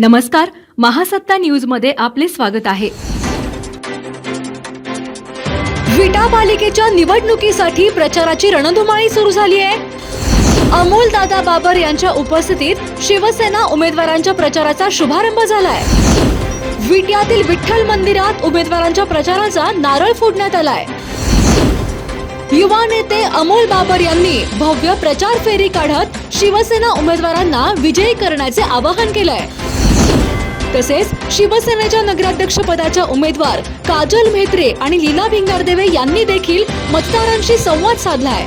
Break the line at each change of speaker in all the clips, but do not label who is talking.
नमस्कार महासत्ता न्यूजमध्ये आपले स्वागत आहे. विटा पालिकेच्या निवडणुकीसाठी प्रचाराची रणधुमाळी सुरू झाली आहे. अमोल दादा बाबर यांच्या उपस्थितीत शिवसेना उमेदवारांच्या प्रचाराचा शुभारंभ झालाय. विट्यातील विठ्ठल मंदिरात उमेदवारांच्या प्रचाराचा नारळ फोडण्यात आलाय. युवा नेते अमोल बाबर यांनी भव्य प्रचार फेरी काढत शिवसेना उमेदवारांना विजयी करण्याचे आवाहन केलंय. तसेच शिवसेनेच्या नगराध्यक्ष पदाच्या उमेदवार काजल म्हेत्रे आणि लीला भिंगारदेवे यांनी देखील मतदारांशी संवाद साधलाय.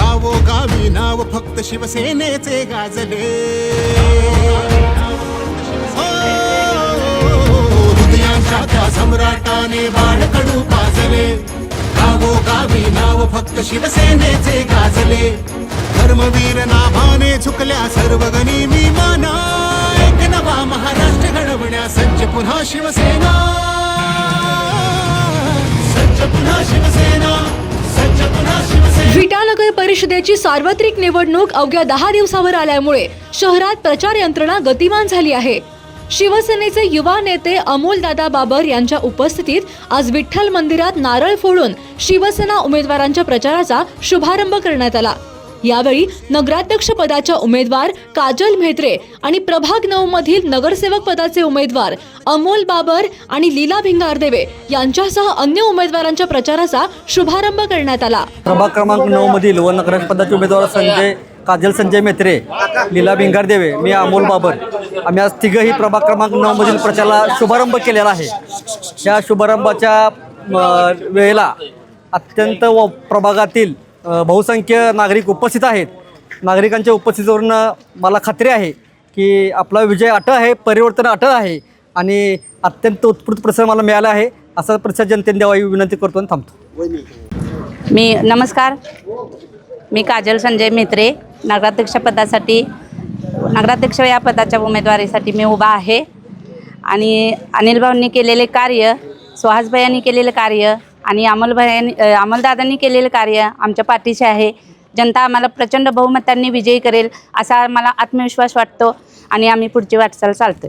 गावो गावी नाव फक्त शिवसेनेचे गाजले. हो, हृदयांच्या त्या सम्राटाने बाणकडू पाजले. गावो गावी नाव फक्त शिवसेनेचे गाजले. धर्मवीर नाभाने झुकल्या सर्व गणी मी माना. एक नवा महाराष्ट्र घडवण्या सज्ज पुन्हा शिवसेना. सज्ज पुन्हा शिवसेना सज्ज पुन्हा शिवसेना.
विटा नगर परिषदेची सार्वत्रिक निवडणूक अवघ्या दहा दिवसावर आल्यामुळे शहरात प्रचार यंत्रणा गतिमान झाली आहे. शिवसेनेचे युवा नेते अमोल दादा बाबर यांच्या उपस्थितीत आज विठ्ठल मंदिरात नारळ फोडून शिवसेना उमेदवारांच्या प्रचाराचा शुभारंभ करण्यात आला. यावेळी नगराध्यक्ष पदाच्या उमेदवार काजल म्हेत्रे आणि प्रभाग नऊ मधील नगरसेवक पदाचे उमेदवार अमोल बाबर आणि लीला भिंगारदेवे यांच्यासह अन्य उमेदवारांच्या प्रचाराचा शुभारंभ करण्यात आला.
प्रभाग क्रमांक नऊ मधील व नगराध्यक्ष पदाचे उमेदवार संजय काजल संजय मेत्रे लीला भिंगारदेवे मी अमोल बाबर. आम्ही आज तिघंही प्रभाग क्रमांक नऊ मधील प्रचाराला शुभारंभ केलेला आहे. या शुभारंभाच्या वेळेला अत्यंत व प्रभागातील बहुसंख्य नागरिक उपस्थित आहेत. नागरिकांच्या उपस्थितीवरून मला खात्री आहे की आपला विजय अटळ आहे परिवर्तन अटळ आहे आणि अत्यंत उत्स्फूर्त प्रतिसाद मला मिळाला आहे. असा प्रसाद जनतेने द्यावा ही विनंती करतो आणि थांबतो.
मी नमस्कार. मी काजल संजय मेत्रे. नगराध्यक्षपदासाठी नगराध्यक्ष या पदाच्या उमेदवारीसाठी मी उभा आहे. आणि अनिल भाऊंनी केलेले कार्य सुहासभाईंनी केलेले कार्य आणि अमलभायांनी अमलदादांनी केलेलं केलेले कार्य आमच्या पाठीशी आहे. जनता आम्हाला प्रचंड बहुमतांनी विजयी करेल असा मला आत्मविश्वास वाटतो आणि आम्ही पुढची वाटचाल चालतो